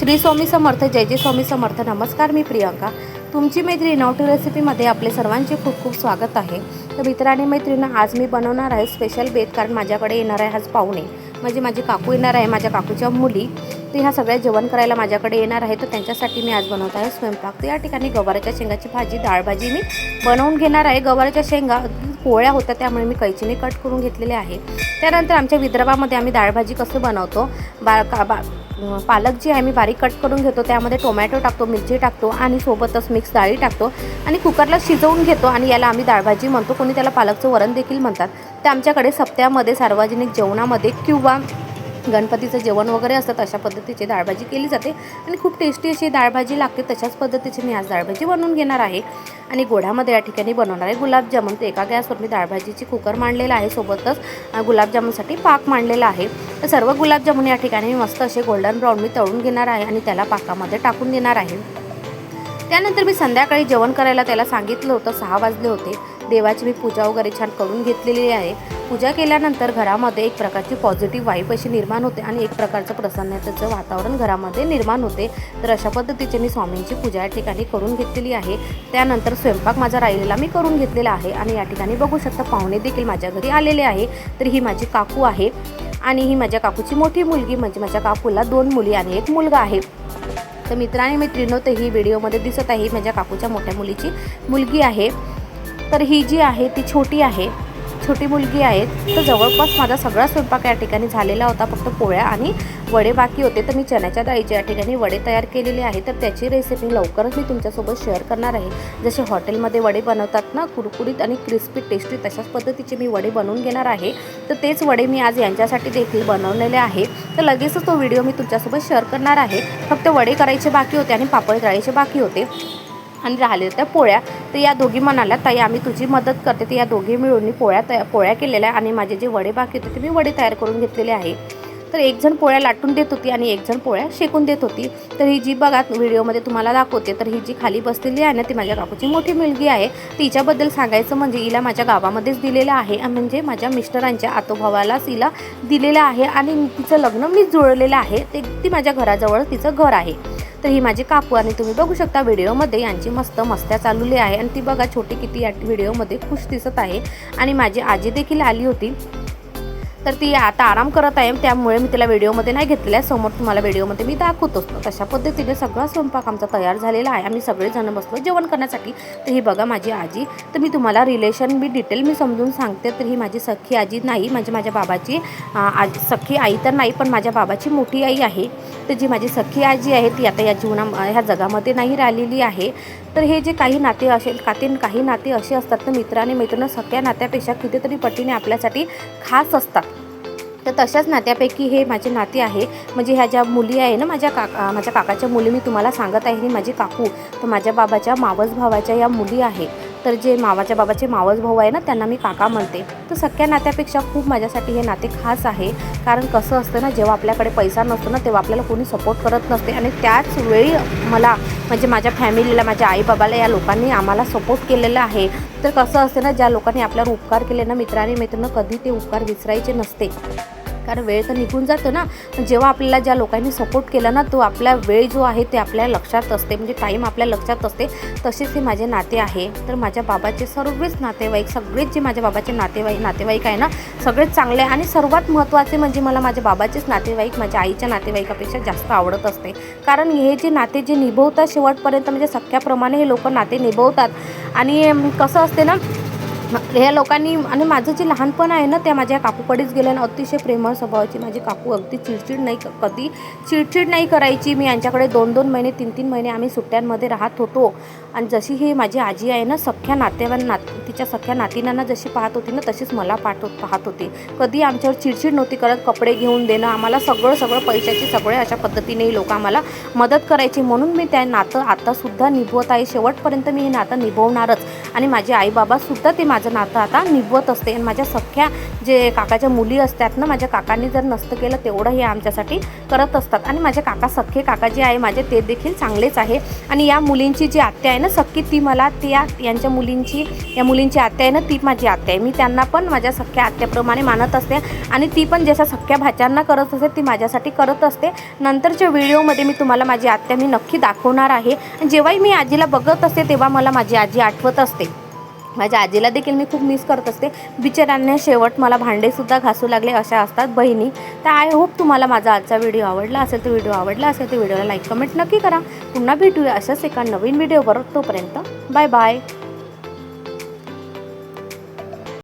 श्री स्वामी समर्थ जय जय स्वामी समर्थ. नमस्कार मी प्रियंका. तुमची मैत्री नवटी रेसिपीमध्ये आपले सर्वांचे खूप खूप स्वागत आहे. तर मित्र आणि आज मी बनवणार आहे स्पेशल बेत कारण माझ्याकडे येणार आहे आज पाहुणे. म्हणजे माझी काकू येणार आहे माझ्या काकूच्या मुली. तर ह्या सगळ्या जेवण करायला माझ्याकडे येणार आहे तर त्यांच्यासाठी मी आज बनवत आहे स्वयंपाक. तर या ठिकाणी गवाराच्या शेंगाची भाजी डाळभाजी मी बनवून घेणार आहे. गवाराच्या शेंगा पोळ्या होत्या त्यामुळे मी कैचीने कट करून घेतलेले आहे. त्यानंतर आमच्या विदर्भामध्ये आम्ही डाळभाजी कसं बनवतो बा का बा पालक जी आहे मी बारीक कट करून घेतो त्यामध्ये टोमॅटो टाकतो मिरची टाकतो आणि सोबतच मिक्स डाळी टाकतो आणि कुकरला शिजवून घेतो आणि याला आम्ही डाळभाजी म्हणतो. कोणी त्याला पालकचं वरण देखील म्हणतात. ते आमच्याकडे सप्त्यामध्ये सार्वजनिक जेवणामध्ये किंवा गणपतीचं जेवण वगैरे असतं तशा पद्धतीची डाळभाजी केली जाते. आणि खूप टेस्टी अशी डाळभाजी लागते तशाच पद्धतीची मी आज डाळभाजी बनवून घेणार आहे. आणि गोडामध्ये या ठिकाणी बनवणार आहे गुलाबजामुन. तर एका गॅसवर मी डाळभाजीची कुकर मांडलेला आहे सोबतच गुलाबजामुनसाठी पाक मांडलेला आहे. तर सर्व गुलाबजामुन या ठिकाणी मी मस्त असे गोल्डन ब्राऊन मी तळून घेणार आहे आणि त्याला पाकामध्ये टाकून देणार आहे. त्यानंतर मी संध्याकाळी जेवण करायला त्याला सांगितलं होतं सहा वाजले होते. देवाची मी पूजा वगैरे छान करून घेतलेली आहे. पूजा केल्यानंतर घरामध्ये एक प्रकारची पॉझिटिव्ह वाईफ अशी निर्माण होते आणि एक प्रकारचं प्रसन्नतेचं वातावरण घरामध्ये निर्माण होते. तर अशा पद्धतीचे मी स्वामींची पूजा या ठिकाणी करून घेतलेली आहे. त्यानंतर स्वयंपाक माझा राहिलेला मी करून घेतलेला आहे आणि या ठिकाणी बघू शकता पाहुणे देखील माझ्या घरी आलेले आहे. तर ही माझी काकू आहे आणि ही माझ्या काकूची मोठी मुलगी म्हणजे माझ्या काकूला दोन मुली आणि एक मुलगा आहे. तर मित्रांनी आणि तर ही व्हिडिओमध्ये दिसत आहे माझ्या काकूच्या मोठ्या मुलीची मुलगी आहे. तर ही जी आहे ती छोटी आहे. छोटी मुलगी आहे तर जवळपास माझा सगळा स्वयंपाक या ठिकाणी झालेला होता फक्त पोळ्या आणि वडे बाकी होते. तर मी चण्याच्या डाळीचे या ठिकाणी वडे तयार केलेले आहे तर त्याची रेसिपी लवकरच मी तुमच्यासोबत शेअर करणार आहे. जसे हॉटेलमध्ये वडे बनवतात ना कुरकुरीत आणि क्रिस्पी टेस्टी तशाच पद्धतीचे मी वडे बनवून घेणार आहे. तर तेच वडे मी आज यांच्यासाठी देखील बनवलेले आहे. तर लगेचच तो व्हिडिओ मी तुमच्यासोबत शेअर करणार आहे. फक्त वडे करायचे बाकी होते आणि पापड तळायचे बाकी होते. आणि राहिले त्या पोळ्या. तर या दोघी म्हणाल्या ताई आम्ही तुझी मदत करते. तर या दोघी मिळून मी पोळ्या तया पोळ्या केलेल्या आणि माझे जे वडे बाकी होते ते मी वडे तयार करून घेतलेले आहे. तर एक जण पोळ्या लाटून देत होती आणि एक जण पोळ्या शेकून देत होती. तर ही जी बघा व्हिडिओमध्ये तुम्हाला दाखवते तर ही जी खाली बसलेली आहे ना ती माझ्या काकूची मोठी मुलगी आहे. तिच्याबद्दल सांगायचं म्हणजे हिला माझ्या गावामध्येच दिलेलं आहे म्हणजे माझ्या मिस्टरांच्या आतोभावालाच हिला दिलेलं आहे आणि तिचं लग्न मीच जुळलेलं आहे. ते ती माझ्या घराजवळ तिचं घर आहे. तर ही माझी काकू आणि तुम्ही बघू शकता व्हिडिओमध्ये यांची मस्त मस्त्या चालवली आहे. आणि ती बघा छोटी किती या व्हिडिओमध्ये खुश दिसत आहे. आणि माझी आजी देखील आली होती. तर ती आता आराम करत आहे त्यामुळे मी तिला व्हिडिओमध्ये नाही घेतलेल्या समोर तुम्हाला व्हिडिओमध्ये मी दाखवतोच. तशा पद्धतीने सगळा स्वयंपाक आमचा तयार झालेला आहे. आम्ही सगळेजण बसलो जेवण करण्यासाठी. तर ही बघा माझी आजी. तर मी तुम्हाला रिलेशन मी डिटेल मी समजून सांगते. तर ही माझी सख्खी आजी नाही म्हणजे माझ्या बाबाची आज सख्खी आई तर नाही पण माझ्या बाबाची मोठी आई आहे. तर जी माझी सख्खी आजी आहे ती आता या जीवना ह्या जगामध्ये नाही राहिलेली आहे. तर हे जे काही नाते असेल काते काही नाते असे असतात तर मित्र आणि मैत्रिणी सगळ्या नात्यापेक्षा कितीतरी पटीने आपल्यासाठी खास असतात. तर तशाच नात्यापैकी हे माझे नाते आहे. म्हणजे ह्या ज्या मुली आहे ना माझ्या काका माझ्या काकाच्या मुली मी तुम्हाला सांगत आहे. ही माझी काकू तर माझ्या बाबाच्या मावस भावाच्या या मुली आहे. तर जे मावाच्या बाबाचे मावस भाऊ आहे ना त्यांना मी काका म्हणते. तर सख्या नात्यापेक्षा खूप माझ्यासाठी हे नाते खास आहे. कारण कसं असतं ना जेव्हा आपल्याकडे पैसा नसतो ना तेव्हा आपल्याला कोणी सपोर्ट करत नसते. आणि त्याच वेळी मला म्हणजे माझ्या फॅमिलीला माझ्या आईबाबाला या लोकांनी आम्हाला सपोर्ट केलेलं आहे. तर कसं असते ना ज्या लोकांनी आपल्यावर उपकार केले ना मित्रांनी मित्रांनो कधी ते उपकार विसरायचे नसते. कारण वेळ तर निघून जातो ना. जेव्हा आपल्याला ज्या लोकांनी सपोर्ट केला ना तो आपला वेळ जो आहे ते आपल्या लक्षात असते. म्हणजे टाईम आपल्या लक्षात असते. तसेच हे माझे नाते आहे. तर माझ्या बाबाचे सर्वच नातेवाईक सगळेच जे माझ्या बाबाचे नातेवाईक नातेवाईक आहे ना सगळेच चांगले आणि सर्वात महत्त्वाचे म्हणजे मला माझ्या बाबाचेच नातेवाईक माझ्या आईच्या नातेवाईकापेक्षा जास्त आवडत असते. कारण हे जे नाते जे निभवतात शेवटपर्यंत म्हणजे सख्याप्रमाणे हे लोक नाते निभवतात. आणि कसं असते ना ह्या लोकांनी आणि माझं जे लहानपण आहे ना त्या माझ्या काकूकडेच गेलं आणि अतिशय प्रेमळ स्वभावाची माझी काकू अगदी चिडचिड नाही कधी चिडचिड नाही करायची. मी यांच्याकडे दोन दोन महिने तीन तीन महिने आम्ही सुट्ट्यांमध्ये राहत होतो. आणि जशी ही माझी आजी आहे ना सख्या नातेवाईक नात तिच्या सख्या नातीनांना जशी पाहत होती ना तशीच मला पाहत पाहत होती. कधी आमच्यावर चिडचिड नव्हती करत कपडे घेऊन देणं आम्हाला सगळं सगळं पैशाची सगळे अशा पद्धतीने लोक आम्हाला मदत करायची. म्हणून मी त्या नातं आतासुद्धा निभवत आहे. शेवटपर्यंत मी हे नातं निभवणारच. आणि माझे आई बाबासुद्धा ते माझं माझं नातं आता निभवत असते. आणि माझ्या सख्या जे काकाच्या मुली असतात ना माझ्या काकांनी जर नसतं केलं तेवढं हे आमच्यासाठी करत असतात. आणि माझे काका सख्खे काका जे आहे माझे ते देखील चांगलेच आहे. आणि या मुलींची जी आत्या आहे ना सख्खी ती मला त्या यांच्या मुलींची या मुलींची आत्या आहे ना ती माझी आत्या आहे. मी त्यांना पण माझ्या सख्या आत्याप्रमाणे मानत असते. आणि ती पण जशा सख्या भाच्यांना करत असते ती माझ्यासाठी करत असते. नंतरच्या व्हिडिओमध्ये मी तुम्हाला माझी आत्या मी नक्की दाखवणार आहे. जेव्हाही मी आजीला बघत असते तेव्हा मला माझी आजी आठवत असते. माझ्या आजीला देखील मी खूप मिस करत असते. बिचारांना शेवट मला भांडेसुद्धा घासू लागले अशा असतात बहिणी. तर आय होप तुम्हाला माझा आजचा व्हिडिओ आवडला असेल तर व्हिडिओ आवडला असेल तर व्हिडिओला लाईक कमेंट नक्की करा. पुन्हा भेटूया अशाच एका नवीन व्हिडिओवर तोपर्यंत. Bye bye